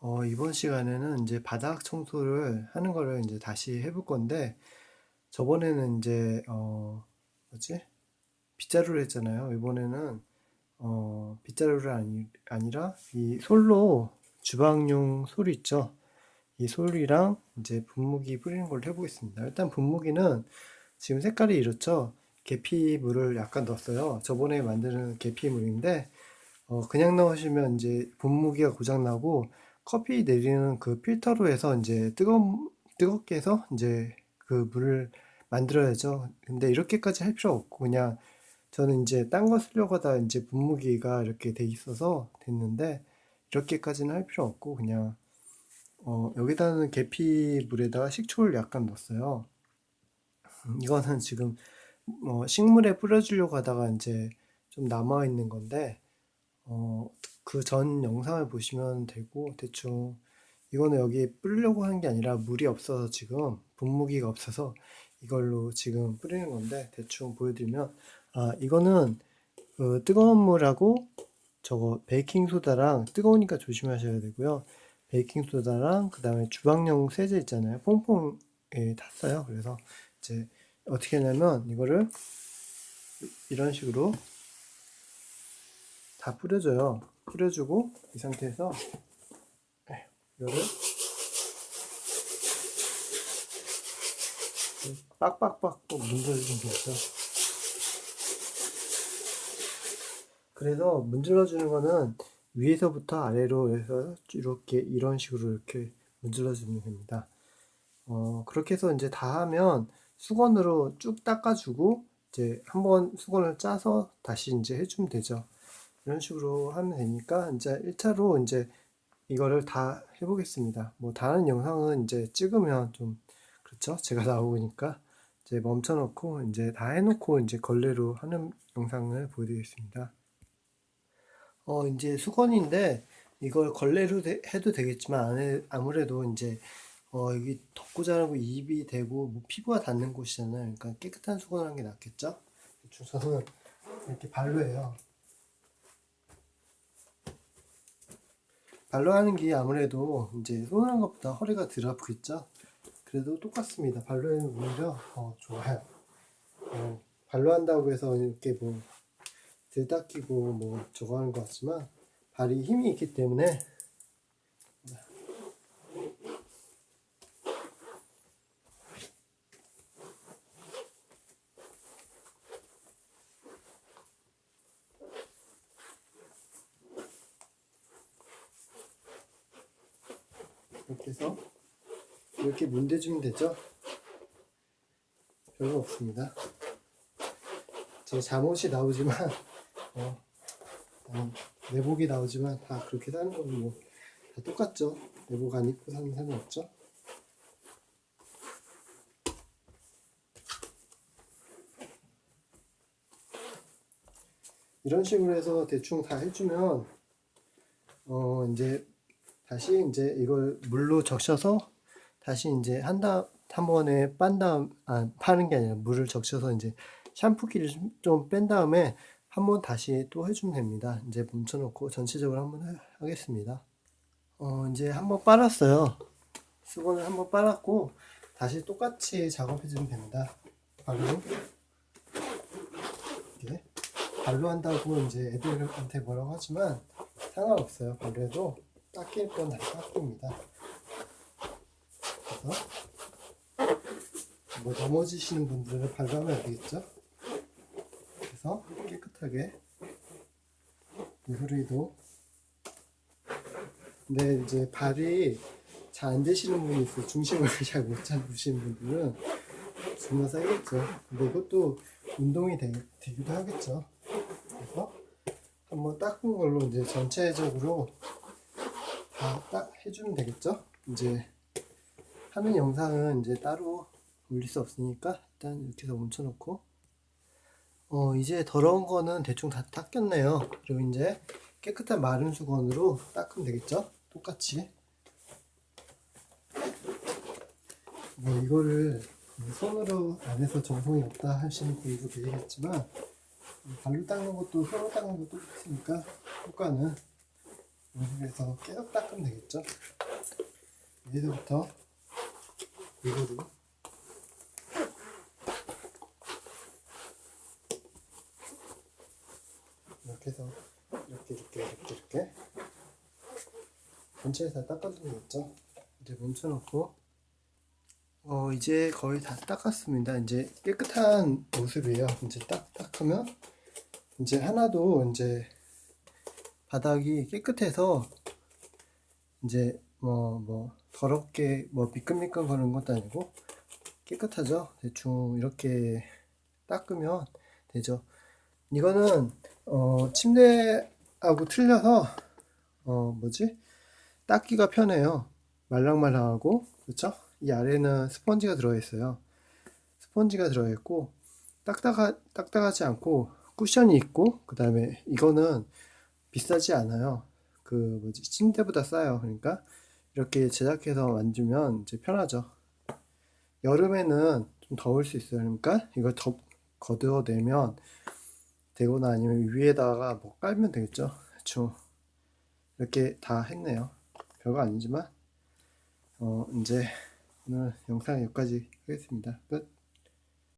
어, 이번 시간에는 이제 바닥 청소를 하는 거를 이제 다시 해볼 건데, 저번에는 이제, 어, 뭐지? 빗자루를 했잖아요. 이번에는, 어, 빗자루를 아니, 아니라 이 솔로 주방용 솔 있죠? 이 솔이랑 이제 분무기 뿌리는 걸 해보겠습니다. 일단 분무기는 지금 색깔이 이렇죠? 계피물을 약간 넣었어요. 저번에 만드는 계피물인데, 어, 그냥 넣으시면 이제 분무기가 고장나고 커피 내리는 그 필터로 해서 이제 뜨거, 뜨겁게 해서 이제 그 물을 만들어야죠. 근데 이렇게까지 할 필요 없고 그냥 저는 이제 딴 거 쓰려고 하다 이제 분무기가 이렇게 돼 있어서 됐는데 이렇게까지는 할 필요 없고 그냥 어, 여기다는 계피 물에다가 식초를 약간 넣었어요. 음, 이거는 지금 뭐 식물에 뿌려주려고 하다가 이제 좀 남아 있는 건데 어, 그 전 영상을 보시면 되고 대충 이거는 여기 뿌리려고 하는 게 아니라 물이 없어서 지금 분무기가 없어서 이걸로 지금 뿌리는 건데 대충 보여드리면 아 이거는 그 뜨거운 물하고 저거 베이킹 소다랑 뜨거우니까 조심하셔야 되고요. 베이킹 소다랑 그 다음에 주방용 세제 있잖아요. 퐁퐁에 탔어요. 그래서 이제 어떻게 하냐면 이거를 이런 식으로 다 뿌려줘요. 뿌려주고 이 상태에서 이거를 빡빡빡 또 문질러주면 되죠. 그래서 문질러주는 거는 위에서부터 아래로 해서 이렇게 이런 식으로 이렇게 문질러주면 됩니다. 어, 그렇게 해서 이제 다 하면 수건으로 쭉 닦아주고 이제 한번 수건을 짜서 다시 이제 해주면 되죠. 이런 식으로 하면 되니까 이제 1차로 이제 이거를 다 해보겠습니다. 뭐 다른 영상은 이제 찍으면 좀 그렇죠? 제가 나오니까 이제 멈춰놓고 이제 다 해놓고 이제 걸레로 하는 영상을 보여드리겠습니다. 어 이제 수건인데 이걸 걸레로 되- 해도 되겠지만 아무래도 이제 어 여기 덮고 자라고 입이 되고 뭐 피부가 닿는 곳이잖아요. 그러니까 깨끗한 수건을 하는 게 낫겠죠? 대충 저는 이렇게 발로 해요. 발로 하는 게 아무래도 이제 손으로 하는 것보다 허리가 덜 아프겠죠? 그래도 똑같습니다. 발로 하는 오히려 더 좋아요. 어, 발로 한다고 해서 이렇게 뭐 들닦이고 뭐 저거 하는 것 같지만 발이 힘이 있기 때문에 이렇게 해서 이렇게 문대주면 되죠? 별거 없습니다. 제 잠옷이 나오지만 어, 어, 내복이 나오지만 다 그렇게 사는 거는 뭐다 똑같죠. 내복 안 입고 사는 사람 없죠. 이런 식으로 해서 대충 다 해주면 어 이제 다시 이제 이걸 물로 적셔서 다시 이제 한다 한 번에 빤 다음 아 파는 게 아니라 물을 적셔서 이제 샴푸기를 좀 뺀 다음에 한 번 다시 또 해주면 됩니다. 이제 멈춰놓고 전체적으로 한번 하- 하겠습니다. 어 이제 한 번 빨았어요. 수건을 한 번 빨았고 다시 똑같이 작업해주면 됩니다. 발로 이렇게 발로 한다고 이제 애들한테 뭐라고 하지만 상관없어요. 발로 해도 닦일 건다 닦입니다. 그래서 뭐 넘어지시는 분들은 발로 하면 안 되겠죠? 그래서 깨끗하게 물흐르기도 근데 이제 발이 잘 안 되시는 분이 있어요. 중심을 잘 못 잡으시는 분들은 존나 세겠죠. 근데 이것도 운동이 되, 되기도 하겠죠. 그래서 한번 닦은 걸로 이제 전체적으로 다 딱 해주면 되겠죠? 이제 하는 영상은 이제 따로 올릴 수 없으니까 일단 이렇게 해서 멈춰놓고 어 이제 더러운 거는 대충 다 닦였네요. 그리고 이제 깨끗한 마른 수건으로 닦으면 되겠죠? 똑같이 뭐 이거를 손으로 안 해서 정성이 없다 하시는 분도 계시겠지만 발로 닦는 것도 손으로 닦는 것도 똑같으니까 효과는 여기에서 계속 닦으면 되겠죠? 얘부터 이거로 이렇게 해서 이렇게 이렇게 이렇게 이렇게 전체에 다 닦아주면 되겠죠? 이제 멈춰놓고 어 이제 거의 다 닦았습니다. 이제 깨끗한 모습이에요. 이제 딱딱하면 이제 하나도 이제 바닥이 깨끗해서 이제 뭐뭐 더럽게 뭐 미끈미끈 거리는 것도 아니고 깨끗하죠. 대충 이렇게 닦으면 되죠. 이거는 어 침대하고 틀려서 어 뭐지 닦기가 편해요. 말랑말랑하고 그렇죠? 이 아래는 스펀지가 들어 있어요. 스펀지가 들어 있고 딱딱하 딱딱하지 않고 쿠션이 있고 그 다음에 이거는 비싸지 않아요. 그 뭐지 침대보다 싸요. 그러니까 이렇게 제작해서 만들면 이제 편하죠. 여름에는 좀 더울 수 있어요. 그러니까 이걸 더 걷어내면 되거나 아니면 위에다가 뭐 깔면 되겠죠. 대충 이렇게 다 했네요. 별거 아니지만 어 이제 오늘 영상 여기까지 하겠습니다. 끝.